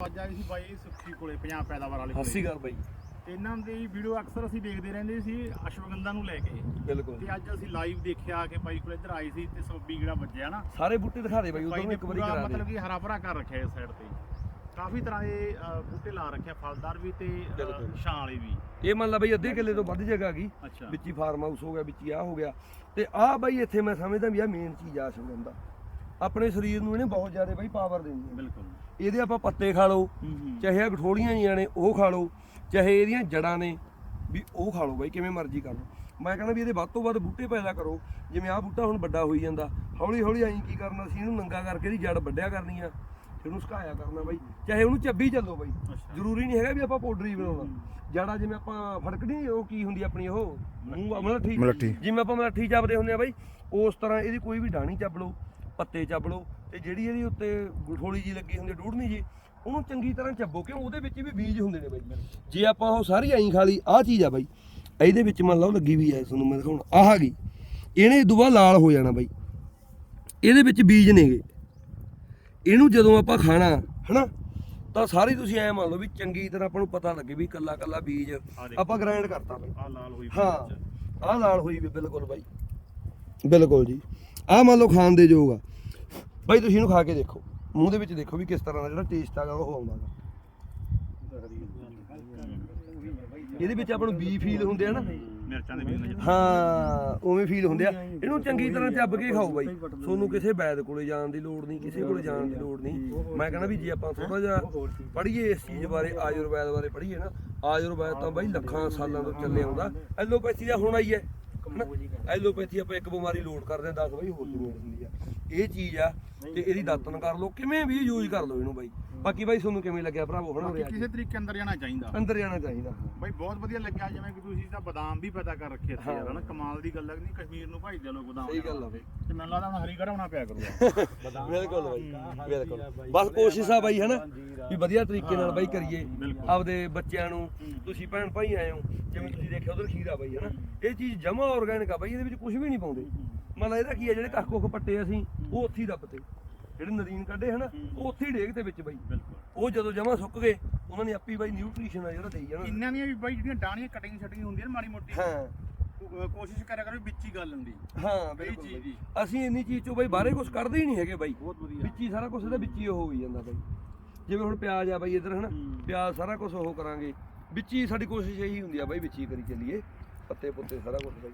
ਅੱਜ ਆਏ ਸੀ ਬਾਈ ਸੁੱਖੀ ਕੋਲੇ ਪੰਜਾਬ ਪੈਦਾਵਾਰ ਵਾਲੇ ਕੋਲੇ। ਹੱਸੀ ਗੱਲ ਬਾਈ। ਤੇ ਇਹਨਾਂ ਦੀ ਵੀਡੀਓ ਅਕਸਰ ਅਸੀਂ ਦੇਖਦੇ ਰਹਿੰਦੇ ਸੀ ਅਸ਼ਵਗੰਧਾ ਨੂੰ ਲੈ ਕੇ। ਬਿਲਕੁਲ। ਤੇ ਅੱਜ ਅਸੀਂ ਲਾਈਵ ਦੇਖਿਆ ਕਿ ਬਾਈ ਕੋਲ ਇੱਧਰ ਆਈ ਸੀ ਤੇ ਸੋਬੀ ਜਿਹੜਾ ਵੱਜਿਆ ਨਾ। ਸਾਰੇ ਬੂਟੇ ਦਿਖਾ ਦੇ ਬਾਈ ਬਾਈ ਨੇ ਇੱਕ ਵਾਰੀ ਪੂਰਾ ਕਰਾ ਦੇ। ਮਤਲਬ ਕਿ ਹਰਾ ਭਰਾ ਕਰ ਰੱਖਿਆ ਇਸ ਸਾਈਡ ਤੇ ਕਾਫੀ ਤਰ੍ਹਾਂ ਦੇ ਅ, ਬੂਟੇ ਲਾ ਰੱਖਿਆ ਫਲਦਾਰ ਵੀ ਤੇ ਅ, ਬਿਲਕੁਲ। ਛਾਂ ਵਾਲੇ ਵੀ। ਇਹ ਮੰਨ ਲਾ ਬਾਈ ਅੱਧੇ ਕਿੱਲੇ ਤੋਂ ਵੱਧ ਜਗ੍ਹਾ ਗਈ। ਅੱਛਾ। ਵਿੱਚ ਹੀ ਫਾਰਮ ਹਾਊਸ ਹੋ ਗਿਆ ਵਿੱਚ ਹੀ ਆ ਹੋ ਗਿਆ। ਤੇ ਆਹ ਬਾਈ ਇੱਥੇ ਮੈਂ ਸਮਝਦਾ ਵੀ ਆ ਮੇਨ ਚੀਜ਼ ਆ ਸ਼ਗੰਦਾ ਆਪਣੇ ਸਰੀਰ ਨੂੰ ਇਹਨੇ ਬਹੁਤ ਜ਼ਿਆਦਾ ਬਾਈ ਪਾਵਰ ਦਿੰਦੀ ਹੈ। ਬਿਲਕੁਲ। ਇਹਦੇ ਆਪਾਂ ਪੱਤੇ ਖਾ ਲਓ ਚਾਹੇ ਆ ਗਠੋੜੀਆਂ ਜੀਆਂ ਨੇ ਉਹ ਖਾ ਲਓ ਚਾਹੇ ਇਹਦੀਆਂ ਜੜਾਂ ਨੇ ਵੀ ਉਹ ਖਾ ਲਓ ਬਾਈ ਕਿਵੇਂ ਮਰਜ਼ੀ ਕਰ ਲਓ। ਮੈਂ ਕਹਿੰਦਾ ਵੀ ਇਹਦੇ ਵੱਧ ਤੋਂ ਵੱਧ ਬੂਟੇ ਪੈਦਾ ਕਰੋ ਜਿਵੇਂ ਆਹ ਬੂਟਾ ਹੁਣ ਵੱਡਾ ਹੋਈ ਜਾਂਦਾ ਹੌਲੀ ਹੌਲੀ ਐਂ ਕੀ ਕਰਨਾ ਸੀ ਇਹਨੂੰ ਨੰਗਾ ਕਰਕੇ ਇਹਦੀ ਜੜ ਵੱਢਿਆ ਕਰਨੀ ਆ ਇਹਨੂੰ ਸੁਕਾਇਆ ਕਰਨਾ ਬਾਈ ਚਾਹੇ ਉਹਨੂੰ ਚੱਬੀ ਚੱਲੋ ਬਾਈ ਜ਼ਰੂਰੀ ਨਹੀਂ ਹੈਗਾ ਵੀ ਆਪਾਂ ਪਾਊਡਰ ਹੀ ਬਣਾਉਣਾ। ਜੜਾ ਜਿਵੇਂ ਆਪਾਂ ਫੜਕਣੀ ਉਹ ਕੀ ਹੁੰਦੀ ਆਪਣੀ ਉਹ? ਮੂੰਹ ਮਲੱਠੀ। ਮਲੱਠੀ। ਜਿਵੇਂ ਆਪਾਂ ਮਲੱਠੀ ਚੱਬਦੇ ਹੁੰਦੇ ਆ ਬਾਈ ਉਸ ਤਰ੍ਹਾਂ ਇਹਦੀ ਕੋਈ ਵੀ ਡਾਣੀ ਚੱਬ ਲਓ। ਪੱਤੇ ਚੱਬ ਲਓ ਤੇ ਜਿਹੜੀ ਇਹਦੀ ਉੱਤੇ ਗੁਠੋਲੀ ਜੀ ਲੱਗੀ ਹੁੰਦੀ ਡੂੜਨੀ ਜੀ ਉਹਨੂੰ ਚੰਗੀ ਤਰ੍ਹਾਂ ਚੱਬੋ ਕਿਉਂ? ਉਹਦੇ ਵਿੱਚ ਵੀ ਬੀਜ ਹੁੰਦੇ ਨੇ ਬਾਈ ਜੇ ਆਪਾਂ ਉਹ ਸਾਰੀ ਐਂ ਖਾ ਲਈ ਆਹ ਚੀਜ਼ ਆ ਬਾਈ ਇਹਦੇ ਵਿੱਚ ਮੰਨ ਲਓ ਲੱਗੀ ਵੀ ਐ ਤੁਹਾਨੂੰ ਮੈਂ ਦਿਖਾਉਣ ਆਹ ਗਈ ਇਹਨੇ ਦੁਬਾਰਾ ਲਾਲ ਹੋ ਜਾਣਾ ਬਾਈ। ਇਹਦੇ ਵਿੱਚ ਬੀਜ ਨੇਗੇ। ਇਹਨੂੰ ਜਦੋਂ ਆਪਾਂ ਖਾਣਾ ਹਨਾ? ਤਾਂ ਸਾਰੀ ਤੁਸੀਂ ਐ ਮੰਨ ਲਓ ਵੀ ਚੰਗੀ ਤਰ੍ਹਾਂ ਆਪਾਂ ਨੂੰ ਪਤਾ ਲੱਗੇ ਵੀ ਕੱਲਾ ਕੱਲਾ ਬੀਜ। ਆਪਾਂ ਗ੍ਰਾਈਂਡ ਕਰਤਾ ਬਾਈ। ਆ ਲਾਲ ਹੋਈ ਹਾਂ ਆਹ ਲਾਲ ਹੋਈ ਵੀ ਬਿਲਕੁਲ ਬਾਈ। ਬਿਲਕੁਲ ਜੀ। ਆਹ ਮੰਨ ਲਓ ਖਾਣ ਦੇ ਯੋਗ ਆ। ਬਾਈ ਤੁਸੀਂ ਇਹਨੂੰ ਖਾ ਕੇ ਦੇਖੋ। ਮੂੰਹ ਦੇ ਵਿੱਚ ਦੇਖੋ ਵੀ ਕਿਸ ਤਰ੍ਹਾਂ ਦਾ ਜਿਹੜਾ ਟੇਸਟ ਆਗਾ ਉਹ ਆਉਂਦਾ ਗਾ। ਇਹਦੇ ਵਿੱਚ ਆਪਾਂ ਨੂੰ ਬੀ ਫੀਲ ਹੁੰਦੇ ਆ ਨਾ। ਮਿਰਚਾਂ ਦੇ ਵੀ ਹਾਂ ਉਵੇਂ ਫੀਲ ਹੁੰਦੇ ਆ। ਇਹਨੂੰ ਚੰਗੀ ਤਰ੍ਹਾਂ ਚੱਬ ਕੇ ਖਾਓ ਬਾਈ। ਤੁਹਾਨੂੰ ਕਿਸੇ ਵੈਦ ਕੋਲੇ ਜਾਣ ਦੀ ਲੋੜ ਨਹੀਂ ਕਿਸੇ ਕੋਲੇ ਜਾਣ ਦੀ ਲੋੜ ਨਹੀਂ। ਮੈਂ ਕਹਿੰਦਾ ਵੀ ਜੇ ਆਪਾਂ ਥੋੜਾ ਜਿਹਾ ਪੜ੍ਹੀਏ ਇਸ ਚੀਜ਼ ਬਾਰੇ ਆਯੁਰਵੈਦ ਬਾਰੇ ਪੜ੍ਹੀਏ ਨਾ ਆਯੁਰਵੈਦ ਤਾਂ ਬਾਈ ਲੱਖਾਂ ਸਾਲਾਂ ਤੋਂ ਚੱਲੇ ਆਉਂਦਾ। ਐਲੋਪੈਥੀ ਦਾ ਹੋਣਾ ਹੀ ਹੈ? ਐਲੋਪੈਥੀ ਆਪਾਂ ਇੱਕ ਬਿਮਾਰੀ ਲੋਡ ਕਰਦੇ ਹਾਂ 10 ਬਾਈ ਹੋਰ ਲੋਡ ਹੁੰਦੀ ਆ। ਇਹ ਚੀਜ਼ ਆ, ਤੇ ਇਹਦੀ ਦਾਤਨ ਕਰ ਲਓ, ਕਿਵੇਂ ਵੀ ਯੂਜ਼ ਕਰ ਲਓ ਇਹਨੂੰ ਬਾਈ। ਬਾਕੀ ਬਾਈ ਤੁਹਾਨੂੰ ਕਿਵੇਂ ਲੱਗਿਆ ਭਰਾਵੋ ਹਨਾ ਬਾਕੀ? ਕਿਸੇ ਤਰੀਕੇ ਅੰਦਰ ਜਾਣਾ ਚਾਹੀਦਾ। ਅੰਦਰ ਜਾਣਾ ਚਾਹੀਦਾ ਬਾਈ ਬਹੁਤ ਵਧੀਆ ਲੱਗਿਆ ਜਿਵੇਂ ਕਿ ਤੁਸੀਂ ਤਾਂ ਬਦਾਮ ਵੀ ਪੈਦਾ ਕਰ ਰੱਖੇ ਇੱਥੇ ਯਾਰ ਹਨਾ? ਕਮਾਲ ਦੀ ਗੱਲ ਹੈ ਨਹੀਂ ਕਸ਼ਮੀਰ ਨੂੰ ਭਾਈ ਦੇ ਲੋਕ ਬਦਾਮ ਸਹੀ ਗੱਲ ਆ ਬਾਈ। ਤੇ ਮੈਨੂੰ ਲੱਗਦਾ ਹੁਣ ਹਰੀ ਘੜਾਉਣਾ ਪਿਆ ਕਰੂਗਾ। ਬਿਲਕੁਲ ਬਾਈ ਬਿਲਕੁਲ। ਬਸ ਕੋਸ਼ਿਸ਼ ਆ ਬਾਈ ਹਨਾ ਵੀ ਵਧੀਆ ਤਰੀਕੇ ਨਾਲ ਬਾਈ ਕਰੀਏ। ਆਪਦੇ ਬੱਚਿਆਂ ਨੂੰ। ਤੁਸੀਂ ਭੈਣ ਭਾਈ ਆਏ ਹੋ ਜਿਵੇਂ ਤੁਸੀਂ ਦੇਖਿਆ ਉਧਰ ਖੀਰਾ ਬਾਈ ਹਨਾ? ਇਹ ਚੀਜ਼ ਜਮਾ ਆਰਗੈਨਿਕ ਆ ਬਾਈ ਇਹਦੇ ਵਿੱਚ ਕੁਝ ਵੀ ਨਹੀਂ ਪਾਉਂਦੇ। ਮਤਲਬ ਇਹਦਾ ਕੀ ਆ ਜਿਹੜੇ ਕੱਖ ਕੁੱਖ ਪੱਟੇ ਅਸੀਂ ਉਹ ਉੱਥੇ ਹੀ ਦੱਬਤੇ। ਜਿਹੜੇ ਨਦੀਨ ਕੱਢੇ ਹਨਾ ਉਹ ਉੱਥੇ ਹੀ ਡੇਗ ਤੇ ਵਿੱਚ ਬਾਈ। ਬਿਲਕੁਲ। ਉਹ ਜਦੋਂ ਜਮਾ ਸੁੱਕ ਗਏ ਉਹਨਾਂ ਨੇ ਆਪੀ ਬਾਈ ਨਿਊਟ੍ਰੀਸ਼ਨ ਆ ਜਿਹੜਾ ਦੇਈ ਜਾਣਾ। ਇੰਨਾਂ ਦੀਆਂ ਵੀ ਬਾਈ ਜਿਹੜੀਆਂ ਡਾਣੀਆਂ ਕਟਿੰਗ ਸ਼ਟਿੰਗ ਹੁੰਦੀਆਂ ਨੇ ਮਾੜੀ ਮੋਟੀ। ਹਾਂ। ਕੋ- ਕੋਸ਼ਿਸ਼ ਕਰਿਆ ਕਰੋ ਵੀ ਵਿੱਚ ਹੀ ਗੱਲ ਹੁੰਦੀ। ਹਾਂ ਬਿਲਕੁਲ ਚੀਜ਼ ਬਾਈ। ਦੀ। ਅਸੀਂ ਇੰਨੀ ਚੀਜ਼ ਚੋਂ ਬਾਈ ਬਾਹਰੇ ਕੁਝ ਕੱਢਦੇ ਹੀ ਨਹੀਂ ਹੈਗੇ ਬਾਈ। ਬਹੁਤ ਵਧੀਆ। ਵਿੱਚ ਹੀ ਸਾਰਾ ਕੁਝ ਇਹਦਾ ਵਿੱਚ ਹੀ ਉਹ ਹੋਈ ਜਾਂਦਾ ਬਾਈ। ਜਿਵੇਂ ਹੁਣ ਪਿਆਜ਼ ਆ ਬਾਈ ਇੱਧਰ ਹਨਾ ਹੂੰ। ਪਿਆਜ਼ ਸਾਰਾ ਕੁਝ ਉਹ ਕਰਾਂਗੇ। ਵਿੱਚ ਹੀ ਸਾਡੀ ਕੋਸ਼ਿਸ਼ ਇਹੀ ਹੁੰਦੀ ਆ ਬਾਈ ਵਿੱਚ ਹੀ ਕਰੀ ਚੱਲੀਏ। ਪੱਤੇ ਪੁੱਤੇ ਸਾਰਾ ਕੁਝ ਬਾਈ।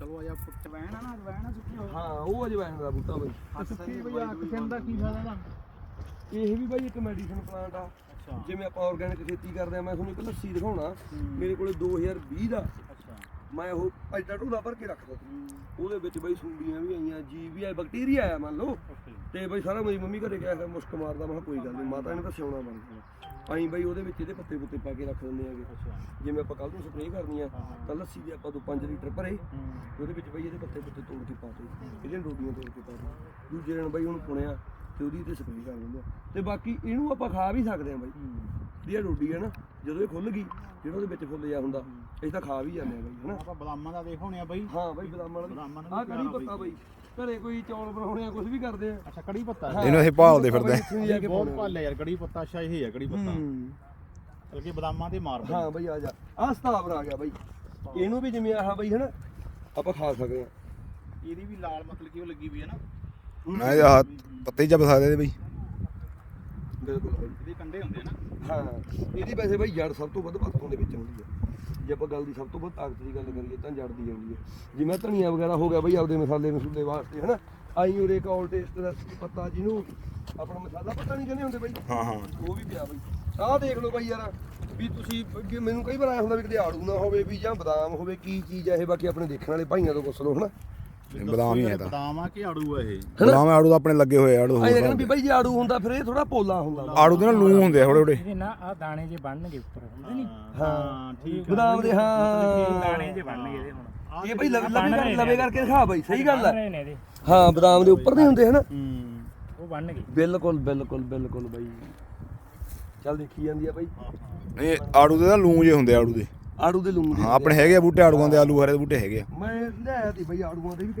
ਚਲੋ ਆ ਜਾ ਪੁੱਟ ਵੈਣ ਆ ਨਾ ਵੈਣ ਆ ਸੁੱਕੀ ਹੋ ਉਹ ਅਜਵਾਇਣ ਦਾ ਬੂਟਾ ਬਾਈ। ਸੁੱਕੀ ਬਈ ਆ ਕਿਸਮ ਦਾ ਕੀ ਫਾਇਦਾ ਦਾ ਇਹ ਵੀ ਬਾਈ ਇੱਕ ਮੈਡੀਸਨ ਪਲਾਂਟ ਆ। ਅੱਛਾ। ਜਿਵੇਂ ਆਪਾਂ ਆਰਗੈਨਿਕ ਖੇਤੀ ਕਰਦੇ ਆ ਮੈਂ ਤੁਹਾਨੂੰ ਇੱਕ ਲੱਸੀ ਦਿਖਾਉਣਾ। ਮੇਰੇ ਕੋਲੇ 2020 ਦਾ। ਮੈਂ ਉਹ ਐਡਾ ਢੋਲਾ ਭਰ ਕੇ ਰੱਖਦਾ ਸੀ। ਉਹਦੇ ਵਿੱਚ ਬਾਈ ਸੁੰਡੀਆਂ ਵੀ ਆਈਆਂ ਜੀ ਵੀ ਆਏ ਬੈਕਟੀਰੀਆ ਆਇਆ ਮੰਨ ਲਓ। ਤੇ ਬਈ ਸਾਰਾ ਮੇਰੀ ਮੰਮੀ ਘਰੇ ਗਿਆ ਮੁਸ਼ਕ ਮਾਰਦਾ ਮੈਂ ਕੋਈ ਗੱਲ ਨਹੀਂ ਮਾਤਾ ਨੇ ਤਾਂ ਸਿਉਣਾ ਬਣ ਗਿਆ। ਅਸੀਂ ਬਈ ਉਹਦੇ ਵਿੱਚ ਇਹਦੇ ਪੱਤੇ ਪੁੱਤੇ ਪਾ ਕੇ ਰੱਖ ਦਿੰਦੇ ਆਗੇ ਜਿਵੇਂ ਆਪਾਂ ਕੱਲ ਨੂੰ ਸਪਰੇਅ ਕਰਨੀ ਆ। ਤਾਂ ਲੱਸੀ ਦੀ ਆਪਾਂ ਤੋਂ 5 ਲੀਟਰ ਭਰੇ ਉਹਦੇ ਵਿੱਚ ਬਈ ਇਹਦੇ ਪੱਤੇ ਪੁੱਤੇ ਤੋੜ ਕੇ ਪਾ ਦੇ ਇਹਦੀਆਂ ਡੋਡੀਆਂ ਤੋੜ ਕੇ ਪਾ ਦੇ ਦੂਜੇ ਦਿਨ ਬਈ ਉਹਨੂੰ ਪੁਣਿਆ ਤੇ ਉਹਦੀ ਤੇ ਸਪਰੇਅ ਕਰ ਆ। ਤੇ ਬਾਕੀ ਇਹਨੂੰ ਆਪਾਂ ਖਾ ਵੀ ਸਕਦੇ ਆ ਬਈ। ਇਹ ਡੋਡੀ ਹੈ ਨਾ ਜਦੋਂ ਇਹ ਖੁੱਲ ਗਈ ਜਿਹੜਾ ਉਹਦੇ ਵਿੱਚ ਫੁੱਲ ਜਾ ਹੁੰਦਾ। ਅਸੀਂ ਤਾਂ ਖਾ ਵੀ ਜਾਂਦੇ ਆ ਬਈ ਹਨਾ ਆਪਾਂ ਬਦਾਮਾਂ ਦਾ ਦੇਖ ਹੋਣੇ ਆ ਬਾਈ। ਹਾਂ ਬਈ ਬਦਾਮਾਂ ਬਦਾਮਾਂ ਵਾਲਾ ਨਾਲ ਆ ਵੀ ਕੜੀ ਪੱਤਾ ਬਈ। ਘਰੇ ਕੋਈ ਚੌਲ ਬਣਾਉਣੇ ਆ ਕੁਝ ਵੀ ਕਰਦੇ ਆ। ਅੱਛਾ ਕੜੀ ਪੱਤਾ ਇਹਨੂੰ ਅਸੀਂ ਭਾਲਦੇ ਫਿਰਦੇ ਕੇ ਬਹੁਤ ਆ। ਭਾਲਿਆ ਯਾਰ ਕੜੀ ਪੱਤਾ ਅੱਛਾ ਇਹ ਹੈ ਕੜੀ ਪੱਤਾ। ਹੂੰ। ਬਲਕਿ ਬਦਾਮਾਂ ਦੇ ਮਾਰ ਹਾਂ ਬਈ ਆ ਜਾ। ਆਹ ਸਤਾਵਰ ਆ ਗਿਆ ਬਈ। ਇਹਨੂੰ ਵੀ ਜਿਵੇਂ ਆਹ ਬਈ ਹਨਾ ਆਪਾਂ ਖਾ ਸਕਦੇ ਆ ਇਹਦੀ ਵੀ ਲਾਲ ਮਤਲਬ ਕਿ ਉਹ ਲੱਗੀ ਵੀ ਹੈ ਨਾ। ਮੈਂ ਇਹ ਆਹ ਪੱਤੇ ਹੀ ਚੱਬ ਸਕਦੇ ਇਹਦੇ ਬਈ। ਬਿਲਕੁਲ ਇਹਦੇ ਕੰਡੇ ਹੁੰਦੇ ਆ ਨਾ। ਹਾਂ ਇਹਦੀ ਵੈਸੇ ਬਈ ਜੜ ਸਭ ਤੋਂ ਵੱਧ ਵਰਤੋਂ ਦੇ ਵਿੱਚ ਆਉਂਦੀ ਹੈ ਜੇ ਆਪਾਂ ਗੱਲ ਦੀ ਸਭ ਤੋਂ ਵੱਧ ਤਾਕਤ ਦੀ ਗੱਲ ਕਰੀਏ ਤਾਂ ਜੜ ਦੀ ਆਉਂਦੀ ਹੈ ਜਿਵੇਂ ਧਨੀਆ ਵਗੈਰਾ ਹੋ ਗਿਆ ਬਈ ਆਪਦੇ ਮਸਾਲੇ ਮਸੂਲੇ ਵਾਸਤੇ ਹਨਾ? ਆਈ ਉਰੇ ਕੌਲ ਟੇਸਟ ਦਾ ਪੱਤਾ ਜਿਹਨੂੰ ਆਪਣਾ ਮਸਾਲਾ ਪੱਤਾ ਨਹੀਂ ਕਹਿੰਦੇ ਹੁੰਦੇ ਬਈ? ਹਾਂ ਹਾਂ। ਉਹ ਵੀ ਪਿਆ ਬਈ। ਆਹ ਦੇਖ ਲਓ ਬਈ ਯਾਰ ਵੀ ਤੁਸੀਂ ਮੈਨੂੰ ਕਈ ਵਾਰ ਆਇਆ ਹੁੰਦਾ ਵੀ ਕਿਤੇ ਆੜੂ ਨਾ ਹੋਵੇ ਵੀ ਜਾਂ ਬਦਾਮ ਹੋਵੇ ਕੀ ਚੀਜ਼ ਆ ਇਹ ਬਾਕੀ ਆਪਣੇ ਦੇਖਣ ਵਾਲੇ ਭਾਈਆਂ ਤੋਂ ਪੁੱਛ ਲਓ ਹਨਾ? ਬਦਾਮ ਹੀ ਹੈ ਤਾਂ। ਬਦਾਮ ਆ ਕਿ ਆੜੂ ਆ ਇਹ? ਬਦਾਮ ਆੜੂ ਤਾਂ ਆਪਣੇ ਲੱਗੇ ਹੋਏ ਆ, ਆੜੂ ਆਏ ਹੋਰ ਕਹਿੰਦੇ ਵੀ ਬਈ ਜੇ ਆੜੂ ਹੁੰਦਾ ਫਿਰ ਇਹ ਥੋੜਾ ਪੋਲਾ ਹੁੰਦਾ। ਆੜੂ ਦੇ ਨਾਲ ਲੂਣ ਹੁੰਦੇ ਆ ਥੋੜੇ ਥੋੜੇ ਇਹਦੇ ਨਾ ਆ ਦਾਣੇ ਜੇ ਬਣਨਗੇ ਉੱਪਰ ਹੁੰਦੇ ਨਹੀਂ ਹਾਂ ਠੀਕ ਆ। ਬਦਾਮ ਦੇ ਹਾਂ। ਦਾਣੇ ਜੇ ਬਣਨਗੇ ਇਹਦੇ ਹੁਣ। ਇਹ ਬਈ ਲਵੇ ਲਵੇ ਲਵੇ ਕਰਕੇ ਦਿਖਾ ਬਈ ਸਹੀ ਗੱਲ ਬਣ ਹੈ ਰਹੇ ਨੇ ਇਹਦੇ। ਹਾਂ ਬਦਾਮ ਦੇ ਉੱਪਰ ਨਹੀਂ ਹੁੰਦੇ ਹਨਾ? ਹੂੰ ਉਹ ਬਣਨਗੇ। ਬਿਲਕੁਲ ਬਿਲਕੁਲ ਬਿਲਕੁਲ ਬਾਈ। ਚੱਲ ਦੇਖੀ ਜਾਂਦੀ ਆ ਬਾਈ। ਨਹੀਂ ਆੜੂ ਦੇ ਤਾਂ ਲੂਣ ਜੇ ਹੁੰਦੇ ਆ ਆੜੂ ਦੇ। ਆੜੂ ਦੇ ਲੂਣ ਦੇ ਹਾਂ ਆਪਣੇ ਹੈਗੇ ਆ ਬੂਟੇ ਆੜੂਆਂ ਦੇ ਆਲੂ ਹਰੇ ਦੇ ਬੂਟੇ ਹੈਗੇ ਆ। ਮੈਂ ਲਿਆਇਆ ਤੀ ਬਾਈ ਆੜੂਆਂ ਦੇ ਵੀ ਕਈ